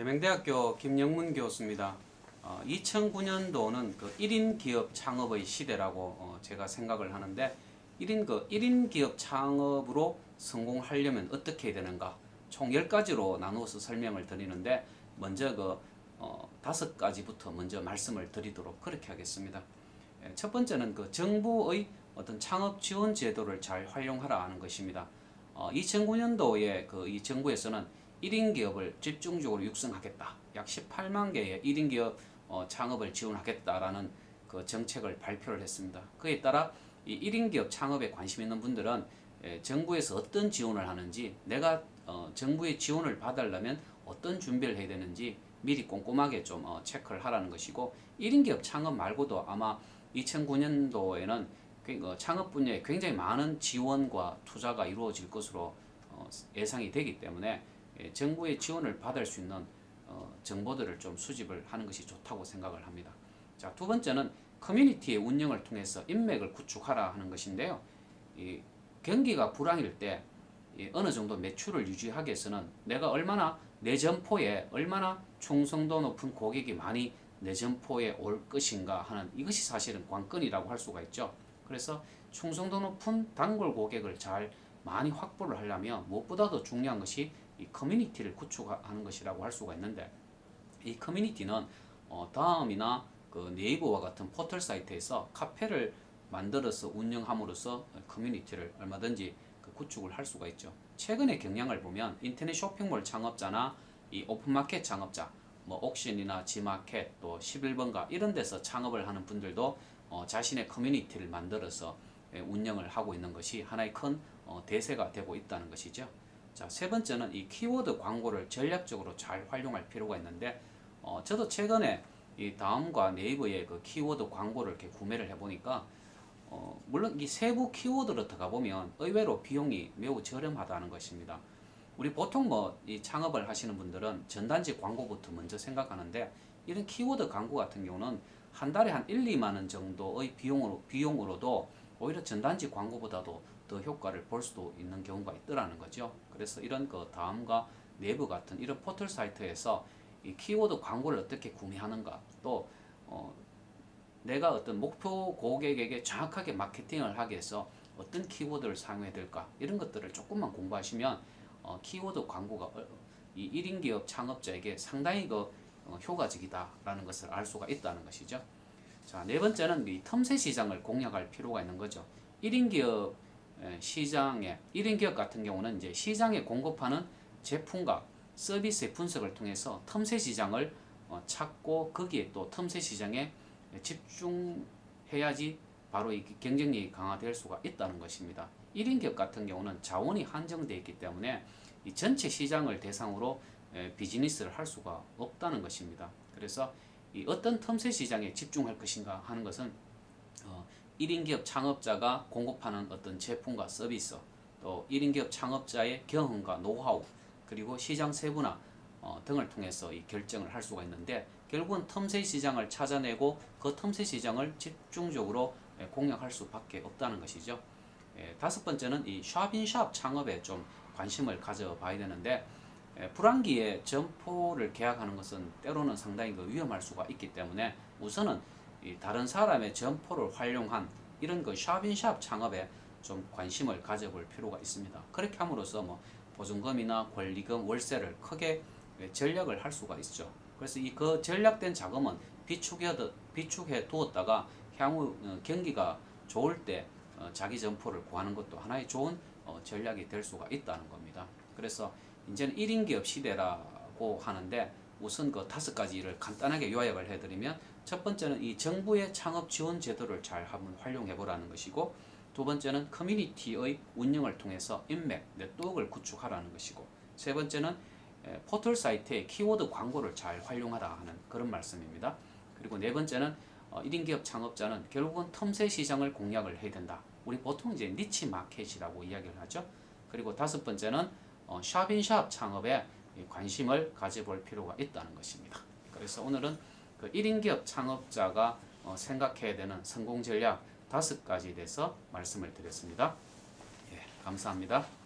계명대학교 김영문 교수입니다. 어, 2009년도는 그 1인 기업 창업의 시대라고 어, 제가 생각을 하는데 1인 그 1인 기업 창업으로 성공하려면 어떻게 해야 되는가? 총 10가지로 나누어서 설명을 드리는데 먼저 그 어, 다섯 가지부터 먼저 말씀을 드리도록 그렇게 하겠습니다. 예, 첫 번째는 그 정부의 어떤 창업 지원 제도를 잘 활용하라 하는 것입니다. 어, 2009년도에 그 이 정부에서는 1인 기업을 집중적으로 육성하겠다. 약 18만 개의 1인 기업 어, 창업을 지원하겠다라는 그 정책을 발표를 했습니다. 그에 따라 이 1인 기업 창업에 관심 있는 분들은 예, 정부에서 어떤 지원을 하는지 내가 어, 정부의 지원을 받으려면 어떤 준비를 해야 되는지 미리 꼼꼼하게 좀 어, 체크를 하라는 것이고 1인 기업 창업 말고도 아마 2009년도에는 어, 창업 분야에 굉장히 많은 지원과 투자가 이루어질 것으로 어, 예상이 되기 때문에 예, 정부의 지원을 받을 수 있는 어, 정보들을 좀 수집을 하는 것이 좋다고 생각을 합니다. 자, 두 번째는 커뮤니티의 운영을 통해서 인맥을 구축하라 하는 것인데요. 이 경기가 불황일 때 어느 정도 매출을 유지하기 위해서는 내가 얼마나 내 점포에 얼마나 충성도 높은 고객이 많이 내 점포에 올 것인가 하는 이것이 사실은 관건이라고 할 수가 있죠. 그래서 충성도 높은 단골 고객을 잘 많이 확보를 하려면 무엇보다도 중요한 것이 이 커뮤니티를 구축하는 것이라고 할 수가 있는데 이 커뮤니티는 어, 다음이나 그 네이버와 같은 포털 사이트에서 카페를 만들어서 운영함으로써 커뮤니티를 얼마든지 그 구축을 할 수가 있죠. 최근의 경향을 보면 인터넷 쇼핑몰 창업자나 이 오픈마켓 창업자, 뭐 옥션이나 지마켓 또 11번가 이런 데서 창업을 하는 분들도 어, 자신의 커뮤니티를 만들어서 예, 운영을 하고 있는 것이 하나의 큰 어, 대세가 되고 있다는 것이죠. 자, 세 번째는 이 키워드 광고를 전략적으로 잘 활용할 필요가 있는데, 어, 저도 최근에 이 다음과 네이버의 그 키워드 광고를 이렇게 구매를 해보니까, 어, 물론 이 세부 키워드로 들어가 보면 의외로 비용이 매우 저렴하다는 것입니다. 우리 보통 뭐 이 창업을 하시는 분들은 전단지 광고부터 먼저 생각하는데, 이런 키워드 광고 같은 경우는 한 달에 한 1, 2만 원 정도의 비용으로, 비용으로도 오히려 전단지 광고보다도 더 효과를 볼 수도 있는 경우가 있더라는 거죠. 그래서 이런 그 다음과 내부 같은 이런 포털 사이트에서 이 키워드 광고를 어떻게 구매하는가 또 어, 내가 어떤 목표 고객에게 정확하게 마케팅을 하기 위해서 어떤 키워드를 사용해야 될까 이런 것들을 조금만 공부하시면 어, 키워드 광고가 어, 이 1인 기업 창업자에게 상당히 그 어, 효과적이다 라는 것을 알 수가 있다는 것이죠. 자, 네 번째는 이 틈새 시장을 공략할 필요가 있는 거죠. 1인 기업 시장에 1인 기업 같은 경우는 이제 시장에 공급하는 제품과 서비스의 분석을 통해서 틈새 시장을 어, 찾고 거기에 또 틈새 시장에 집중해야지 바로 이 경쟁력이 강화될 수가 있다는 것입니다. 1인 기업 같은 경우는 자원이 한정되어 있기 때문에 이 전체 시장을 대상으로 비즈니스를 할 수가 없다는 것입니다. 그래서 이 어떤 틈새 시장에 집중할 것인가 하는 것은 어, 1인 기업 창업자가 공급하는 어떤 제품과 서비스, 또 1인 기업 창업자의 경험과 노하우, 그리고 시장 세분화 어, 등을 통해서 이 결정을 할 수가 있는데 결국은 틈새 시장을 찾아내고 그 틈새 시장을 집중적으로 예, 공략할 수밖에 없다는 것이죠. 예, 다섯 번째는 이 샵인샵 창업에 좀 관심을 가져봐야 되는데 예, 불황기에 점포를 계약하는 것은 때로는 상당히 그 위험할 수가 있기 때문에 우선은 이 다른 사람의 점포를 활용한 이런 그 샵인샵 창업에 좀 관심을 가져볼 필요가 있습니다. 그렇게 함으로써 뭐 보증금이나 권리금, 월세를 크게 전략을 할 수가 있죠. 그래서 이 그 전략된 자금은 비축해, 비축해 두었다가 향후 어, 경기가 좋을 때 어, 자기 점포를 구하는 것도 하나의 좋은 어, 전략이 될 수가 있다는 겁니다. 그래서 이제는 1인 기업 시대라고 하는데 우선 그 다섯 가지 를 간단하게 요약을 해드리면 첫 번째는 이 정부의 창업 지원 제도를 잘 한번 활용해 보라는 것이고 두 번째는 커뮤니티의 운영을 통해서 인맥, 네트워크를 구축하라는 것이고 세 번째는 포털 사이트의 키워드 광고를 잘 활용하라 하는 그런 말씀입니다. 그리고 네 번째는 1인 어, 기업 창업자는 결국은 틈새 시장을 공략을 해야 된다. 우리 보통 이제 니치 마켓이라고 이야기를 하죠. 그리고 다섯 번째는 어, 샵인샵 창업에 관심을 가져볼 필요가 있다는 것입니다. 그래서 오늘은 그 1인 기업 창업자가 어, 생각해야 되는 성공 전략 다섯 가지에 대해서 말씀을 드렸습니다. 예, 감사합니다.